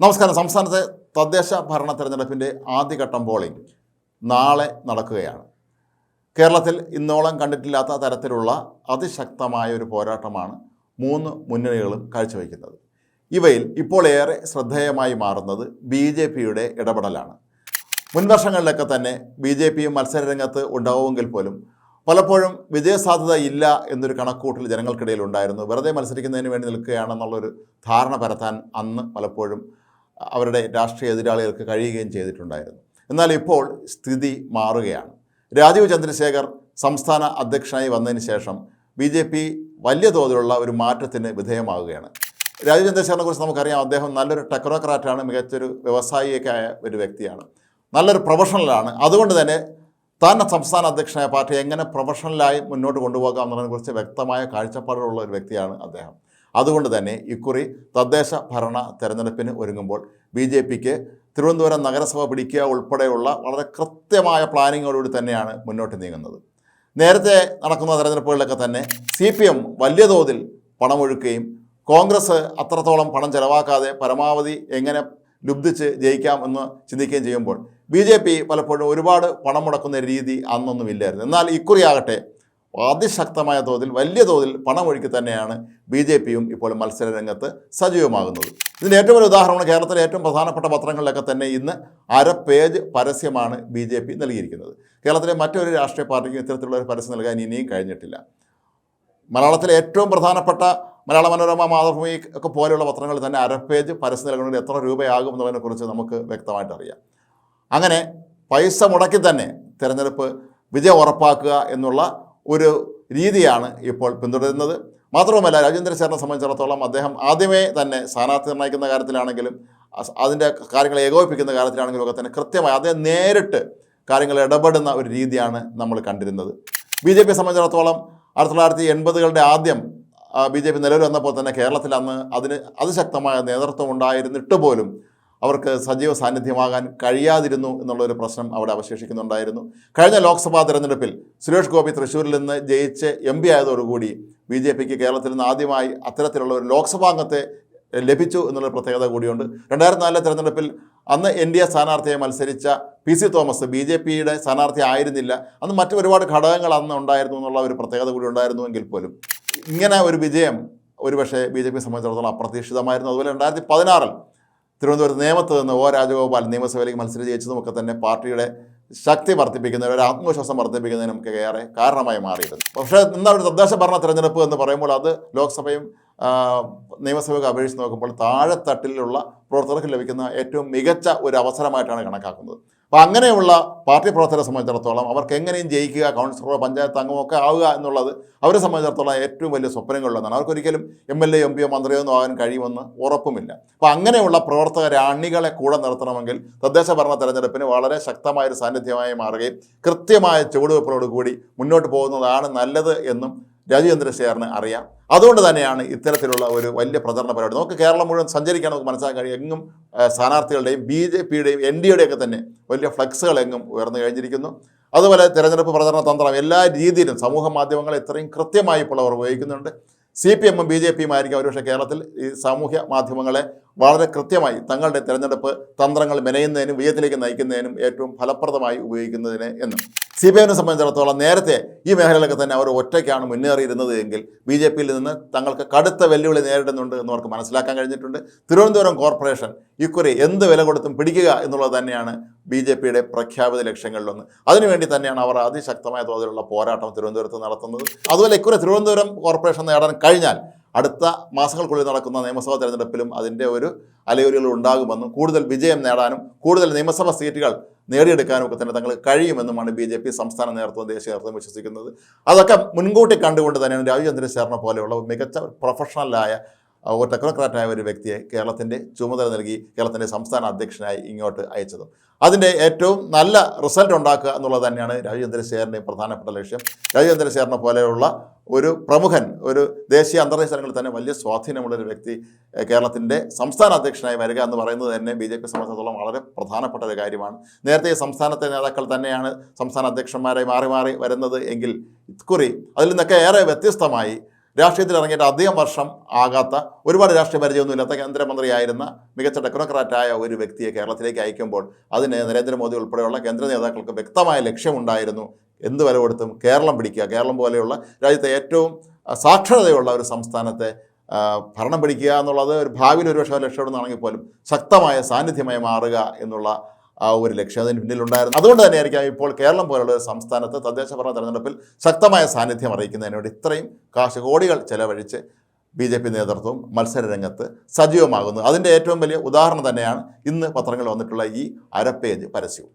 നമസ്കാരം. സംസ്ഥാനത്തെ തദ്ദേശ ഭരണ തെരഞ്ഞെടുപ്പിന്റെ ആദ്യഘട്ടം പോളിംഗ് നാളെ നടക്കുകയാണ്. കേരളത്തിൽ ഇന്നോളം കണ്ടിട്ടില്ലാത്ത തരത്തിലുള്ള അതിശക്തമായ ഒരു പോരാട്ടമാണ് മൂന്ന് മുന്നണികളും കാഴ്ചവെക്കുന്നത് ഇവയിൽ ഇപ്പോൾ ഏറെ ശ്രദ്ധേയമായി മാറുന്നത് ബി ജെ പിയുടെ ഇടപെടലാണ്. മുൻവർഷങ്ങളിലൊക്കെ തന്നെ ബി ജെ പിയും മത്സരരംഗത്ത് ഉണ്ടാവുമെങ്കിൽ പോലും പലപ്പോഴും വിജയസാധ്യത ഇല്ല എന്നൊരു കണക്കൂട്ടൽ ജനങ്ങൾക്കിടയിൽ ഉണ്ടായിരുന്നു. വെറുതെ മത്സരിക്കുന്നതിന് വേണ്ടി നിൽക്കുകയാണെന്നുള്ളൊരു ധാരണ പരത്താൻ അന്ന് പലപ്പോഴും അവരുടെ രാഷ്ട്രീയ എതിരാളികൾക്ക് കഴിയുകയും ചെയ്തിട്ടുണ്ടായിരുന്നു. എന്നാൽ ഇപ്പോൾ സ്ഥിതി മാറുകയാണ്. രാജീവ് ചന്ദ്രശേഖർ സംസ്ഥാന അധ്യക്ഷനായി വന്നതിന് ശേഷം ബി ജെ പി വലിയ തോതിലുള്ള ഒരു മാറ്റത്തിന് വിധേയമാവുകയാണ്. രാജീവ് ചന്ദ്രശേഖറിനെ കുറിച്ച് നമുക്കറിയാം അദ്ദേഹം നല്ലൊരു ടെക്നോക്രാറ്റാണ് മികച്ചൊരു വ്യവസായിയൊക്കെ ആയ ഒരു വ്യക്തിയാണ്. നല്ലൊരു പ്രൊഫഷണലാണ്. അതുകൊണ്ട് തന്നെ താൻ സംസ്ഥാന അധ്യക്ഷനായ പാർട്ടി എങ്ങനെ പ്രൊഫഷണലായി മുന്നോട്ട് കൊണ്ടുപോകാം എന്നതിനെക്കുറിച്ച് വ്യക്തമായ കാഴ്ചപ്പാടുകളുള്ള ഒരു വ്യക്തിയാണ് അദ്ദേഹം. അതുകൊണ്ട് തന്നെ ഇക്കുറി തദ്ദേശ ഭരണ തെരഞ്ഞെടുപ്പിന് ഒരുങ്ങുമ്പോൾ ബി ജെ പിക്ക് തിരുവനന്തപുരം നഗരസഭ പിടിക്കുക ഉൾപ്പെടെയുള്ള വളരെ കൃത്യമായ പ്ലാനിങ്ങോടുകൂടി തന്നെയാണ് മുന്നോട്ട് നീങ്ങുന്നത്. നേരത്തെ നടക്കുന്ന തെരഞ്ഞെടുപ്പുകളിലൊക്കെ തന്നെ സി പി എം വലിയ തോതിൽ പണമൊഴുക്കുകയും കോൺഗ്രസ് അത്രത്തോളം പണം ചെലവാക്കാതെ പരമാവധി എങ്ങനെ ലുബ്ധിച്ച് ജയിക്കാം എന്ന് ചിന്തിക്കുകയും ചെയ്യുമ്പോൾ ബി ജെ പി പലപ്പോഴും ഒരുപാട് പണം മുടക്കുന്ന രീതി അന്നൊന്നുമില്ലായിരുന്നു എന്നാൽ ഇക്കുറി ആകട്ടെ അതിശക്തമായ തോതിൽ വലിയ തോതിൽ പണമൊഴുക്കി തന്നെയാണ് ബി ജെ പിയും ഇപ്പോൾ മത്സര രംഗത്ത് സജീവമാകുന്നത്. ഇതിന്റെ ഏറ്റവും വലിയ ഉദാഹരണമാണ് കേരളത്തിലെ ഏറ്റവും പ്രധാനപ്പെട്ട പത്രങ്ങളിലൊക്കെ തന്നെ ഇന്ന് അര പേജ് പരസ്യമാണ് ബി ജെ പി നൽകിയിരിക്കുന്നത്. കേരളത്തിലെ മറ്റൊരു രാഷ്ട്രീയ പാർട്ടിക്കും ഇത്തരത്തിലുള്ള ഒരു പരസ്യം നൽകാൻ ഇനിയും കഴിഞ്ഞിട്ടില്ല. മലയാളത്തിലെ ഏറ്റവും പ്രധാനപ്പെട്ട മലയാള മനോരമ മാതൃഭൂമി ഒക്കെ പോലെയുള്ള പത്രങ്ങളിൽ തന്നെ അര പേജ് പരസ്യം നൽകണമെങ്കിൽ എത്ര രൂപയാകും എന്നതിനെക്കുറിച്ച് നമുക്ക് വ്യക്തമായിട്ട് അറിയാം. അങ്ങനെ പൈസ മുടക്കി തന്നെ തിരഞ്ഞെടുപ്പ് വിജയം ഉറപ്പാക്കുക എന്നുള്ള ഒരു രീതിയാണ് ഇപ്പോൾ പിന്തുടരുന്നത്. മാത്രവുമല്ല രാജേന്ദ്ര ചേരനെ സംബന്ധിച്ചിടത്തോളം അദ്ദേഹം ആദ്യമേ തന്നെ സ്ഥാനാർത്ഥി നിർണയിക്കുന്ന കാര്യത്തിലാണെങ്കിലും അതിന്റെ കാര്യങ്ങൾ ഏകോപിപ്പിക്കുന്ന കാര്യത്തിലാണെങ്കിലും ഒക്കെ തന്നെ കൃത്യമായി അദ്ദേഹം നേരിട്ട് കാര്യങ്ങൾ ഇടപെടുന്ന ഒരു രീതിയാണ് നമ്മൾ കണ്ടിരുന്നത്. ബി ജെ പിയെ സംബന്ധിച്ചിടത്തോളം ആയിരത്തി തൊള്ളായിരത്തി എൺപതുകളുടെ ആദ്യം ബി ജെ പി നിലവിൽ വന്നപ്പോൾ തന്നെ കേരളത്തിൽ അന്ന് അതിന് അതിശക്തമായ നേതൃത്വം ഉണ്ടായിരുന്നിട്ട് പോലും അവർക്ക് സജീവ സാന്നിധ്യമാകാൻ കഴിയാതിരുന്നു എന്നുള്ളൊരു പ്രശ്നം അവിടെ അവശേഷിക്കുന്നുണ്ടായിരുന്നു. കഴിഞ്ഞ ലോക്സഭാ തെരഞ്ഞെടുപ്പിൽ സുരേഷ് ഗോപി തൃശ്ശൂരിൽ നിന്ന് ജയിച്ച് എം പി ആയതോടുകൂടി ബി ജെ പിക്ക് കേരളത്തിൽ നിന്ന് ആദ്യമായി അത്തരത്തിലുള്ള ഒരു ലോക്സഭാ അംഗത്തെ ലഭിച്ചു എന്നുള്ള പ്രത്യേകത കൂടിയുണ്ട്. രണ്ടായിരത്തി നാലിലെ തെരഞ്ഞെടുപ്പിൽ അന്ന് എൻ ഡി എ സ്ഥാനാർത്ഥിയെ മത്സരിച്ച P C Thomas B J പിയുടെ സ്ഥാനാർത്ഥി ആയിരുന്നില്ല. അന്ന് മറ്റു ഒരുപാട് ഘടകങ്ങൾ അന്ന് ഉണ്ടായിരുന്നു എന്നുള്ള ഒരു പ്രത്യേകത കൂടി ഉണ്ടായിരുന്നുവെങ്കിൽ പോലും. ഇങ്ങനെ ഒരു വിജയം ഒരുപക്ഷെ ബി ജെ പി സംബന്ധിച്ചിടത്തോളം അപ്രതീക്ഷിതമായിരുന്നു. അതുപോലെ രണ്ടായിരത്തി പതിനാറിൽ തിരുവനന്തപുരത്ത് നേമത്ത് നിന്ന് ഒ രാജഗോപാൽ നിയമസഭയിലേക്ക് മത്സരം ജയിച്ചതുമൊക്കെ തന്നെ പാർട്ടിയുടെ ശക്തി വർദ്ധിപ്പിക്കുന്നതിന് ഒരു ആത്മവിശ്വാസം വർദ്ധിപ്പിക്കുന്നതിന് നമുക്ക് ഏറെ കാരണമായി മാറിയിരുന്നു. പക്ഷേ എന്താ ഒരു തദ്ദേശ ഭരണ തെരഞ്ഞെടുപ്പ് എന്ന് പറയുമ്പോൾ അത് ലോക്സഭയും നിയമസഭയൊക്കെ അപേക്ഷിച്ച് നോക്കുമ്പോൾ താഴെത്തട്ടിലുള്ള പ്രവർത്തകർക്ക് ലഭിക്കുന്ന ഏറ്റവും മികച്ച ഒരു അവസരമായിട്ടാണ് കണക്കാക്കുന്നത്. അപ്പോൾ അങ്ങനെയുള്ള പാർട്ടി പ്രവർത്തകരെ സംബന്ധിച്ചിടത്തോളം അവർക്ക് എങ്ങനെയും ജയിക്കുക കൗൺസിലറോ പഞ്ചായത്ത് അംഗമോ ഒക്കെ ആവുക എന്നുള്ളത് അവരെ സംബന്ധിച്ചിടത്തോളം ഏറ്റവും വലിയ സ്വപ്നങ്ങളുള്ളതാണ് അവർക്കൊരിക്കലും എം എൽ എ എം പിയോ മന്ത്രിയോ ഒന്നും ആകാൻ കഴിയുമെന്ന് ഉറപ്പുമില്ല. അപ്പോൾ അങ്ങനെയുള്ള പ്രവർത്തകരെ അണികളെ കൂടെ നിർത്തണമെങ്കിൽ തദ്ദേശ ഭരണ തെരഞ്ഞെടുപ്പിന് വളരെ ശക്തമായ ഒരു സാന്നിധ്യമായി മാറുകയും കൃത്യമായ ചുവടുവെപ്പോടുകൂടി മുന്നോട്ട് പോകുന്നതാണ് നല്ലത് എന്നും രാജീവ് ചന്ദ്രശേഖറിന് അറിയാം. അതുകൊണ്ട് തന്നെയാണ് ഇത്തരത്തിലുള്ള ഒരു വലിയ പ്രചരണ പരിപാടി. നമുക്ക് കേരളം മുഴുവൻ സഞ്ചരിക്കാൻ നമുക്ക് മനസ്സിലാക്കാൻ കഴിയും. എങ്ങും സ്ഥാനാർത്ഥികളുടെയും ബി ജെ പിയുടെയും എൻ ഡി യുടെയൊക്കെ തന്നെ വലിയ ഫ്ലക്സുകൾ എങ്ങും ഉയർന്നു കഴിഞ്ഞിരിക്കുന്നു. അതുപോലെ തെരഞ്ഞെടുപ്പ് പ്രചരണ തന്ത്രം എല്ലാ രീതിയിലും സമൂഹ മാധ്യമങ്ങൾ ഇത്രയും കൃത്യമായി ഇപ്പോൾ അവർ ഉപയോഗിക്കുന്നുണ്ട്. സി പി എമ്മും ബി ജെ പിയും ആയിരിക്കും ഒരുപക്ഷെ കേരളത്തിൽ ഈ സാമൂഹ്യ മാധ്യമങ്ങളെ വളരെ കൃത്യമായി തങ്ങളുടെ തെരഞ്ഞെടുപ്പ് തന്ത്രങ്ങൾ മെനയുന്നതിനും വിജയത്തിലേക്ക് നയിക്കുന്നതിനും ഏറ്റവും ഫലപ്രദമായി ഉപയോഗിക്കുന്നതിന് എന്ന്. സി പി എമ്മിനെ സംബന്ധിച്ചിടത്തോളം നേരത്തെ ഈ മേഖലയിലൊക്കെ തന്നെ അവർ ഒറ്റയ്ക്കാണ് മുന്നേറിയിരുന്നത് എങ്കിൽ ബി ജെ പിയിൽ നിന്ന് തങ്ങൾക്ക് കടുത്ത വെല്ലുവിളി നേരിടുന്നുണ്ട് എന്ന് അവർക്ക് മനസ്സിലാക്കാൻ കഴിഞ്ഞിട്ടുണ്ട്. തിരുവനന്തപുരം കോർപ്പറേഷൻ ഇക്കുറി എന്ത് വില കൊടുത്തും പിടിക്കുക എന്നുള്ളത് തന്നെയാണ് ബി ജെ പിയുടെ പ്രഖ്യാപിത ലക്ഷ്യങ്ങളിലൊന്ന്. അതിനുവേണ്ടി തന്നെയാണ് അവർ അതിശക്തമായ തോതിലുള്ള പോരാട്ടം തിരുവനന്തപുരത്ത് നടത്തുന്നത്. അതുപോലെ ഇക്കുറി തിരുവനന്തപുരം കോർപ്പറേഷൻ നേടാൻ കഴിഞ്ഞാൽ അടുത്ത മാസങ്ങൾക്കുള്ളിൽ നടക്കുന്ന നിയമസഭാ തെരഞ്ഞെടുപ്പിലും അതിന്റെ ഒരു അലയൊലികൾ ഉണ്ടാകുമെന്നും കൂടുതൽ വിജയം നേടാനും കൂടുതൽ നിയമസഭാ സീറ്റുകൾ നേടിയെടുക്കാനും ഒക്കെ തന്നെ തങ്ങൾ കഴിയുമെന്നുമാണ് ബി ജെ പി സംസ്ഥാന നേതൃത്വം ദേശീയ നേതൃത്വം വിശ്വസിക്കുന്നത്. അതൊക്കെ മുൻകൂട്ടി കണ്ടുകൊണ്ട് തന്നെയാണ് രാജീവ് ചന്ദ്രശേഖരനെ പോലെയുള്ള മികച്ച പ്രൊഫഷണലായ ഒരു ടെക്നോക്രാറ്റായ ഒരു വ്യക്തിയെ കേരളത്തിന്റെ ചുമതല നൽകി കേരളത്തിന്റെ സംസ്ഥാന അധ്യക്ഷനായി ഇങ്ങോട്ട് അയച്ചത്. അതിന്റെ ഏറ്റവും നല്ല റിസൾട്ട് ഉണ്ടാക്കുക എന്നുള്ളത് തന്നെയാണ് രാജചന്ദ്രശേഖരന്റെ ചന്ദ്രശേഖരന്റെ പ്രധാനപ്പെട്ട ലക്ഷ്യം. രാജചന്ദ്രശേഖരനെ ചന്ദ്രശേഖരനെ പോലെയുള്ള ഒരു പ്രമുഖൻ ഒരു ദേശീയ അന്തർദേശീയ തലങ്ങളിൽ തന്നെ വലിയ സ്വാധീനമുള്ള ഒരു വ്യക്തി കേരളത്തിന്റെ സംസ്ഥാന അധ്യക്ഷനായി വരിക എന്ന് പറയുന്നത് തന്നെ ബി ജെ പി സംബന്ധിച്ചിടത്തോളം വളരെ പ്രധാനപ്പെട്ട ഒരു കാര്യമാണ്. നേരത്തെ സംസ്ഥാനത്തെ നേതാക്കൾ തന്നെയാണ് സംസ്ഥാന അധ്യക്ഷന്മാരായി മാറി മാറി വരുന്നത് എങ്കിൽ ഇക്കുറി അതിൽ നിന്നൊക്കെ ഏറെ വ്യത്യസ്തമായി രാഷ്ട്രീയത്തിൽ ഇറങ്ങിയിട്ട് അധികം വർഷം ആകാത്ത ഒരുപാട് രാഷ്ട്രീയ പരിചയമൊന്നുമില്ലാത്ത കേന്ദ്രമന്ത്രിയായിരുന്ന മികച്ച ടെക്നോക്രാറ്റായ ഒരു വ്യക്തിയെ കേരളത്തിലേക്ക് അയക്കുമ്പോൾ അതിന് നരേന്ദ്രമോദി ഉൾപ്പെടെയുള്ള കേന്ദ്ര നേതാക്കൾക്ക് വ്യക്തമായ ലക്ഷ്യമുണ്ടായിരുന്നു. എന്ത് വില കൊടുത്തും കേരളം പിടിക്കുക. കേരളം പോലെയുള്ള രാജ്യത്തെ ഏറ്റവും സാക്ഷരതയുള്ള ഒരു സംസ്ഥാനത്തെ ഭരണം പിടിക്കുക എന്നുള്ളത് ഒരു ഭാവിയിൽ ഒരുപക്ഷെ ലക്ഷ്യമിടുന്നതാണെങ്കിൽ പോലും ശക്തമായ സാന്നിധ്യമായി മാറുക എന്നുള്ള ആ ഒരു ലക്ഷ്യം അതിന് പിന്നിലുണ്ടായിരുന്നു. അതുകൊണ്ട് തന്നെയായിരിക്കാം ഇപ്പോൾ കേരളം പോലുള്ള ഒരു സംസ്ഥാനത്ത് തദ്ദേശ ഭരണ തെരഞ്ഞെടുപ്പിൽ ശക്തമായ സാന്നിധ്യം അറിയിക്കുന്നതിന് വേണ്ടി ഇത്രയും കാശ് കോടികൾ ചെലവഴിച്ച് ബി ജെ പി നേതൃത്വം മത്സരരംഗത്ത് സജീവമാകുന്നു. അതിന്റെ ഏറ്റവും വലിയ ഉദാഹരണം തന്നെയാണ് ഇന്ന് പത്രങ്ങളിൽ വന്നിട്ടുള്ള ഈ അരപ്പേജ് പേജ് പരസ്യവും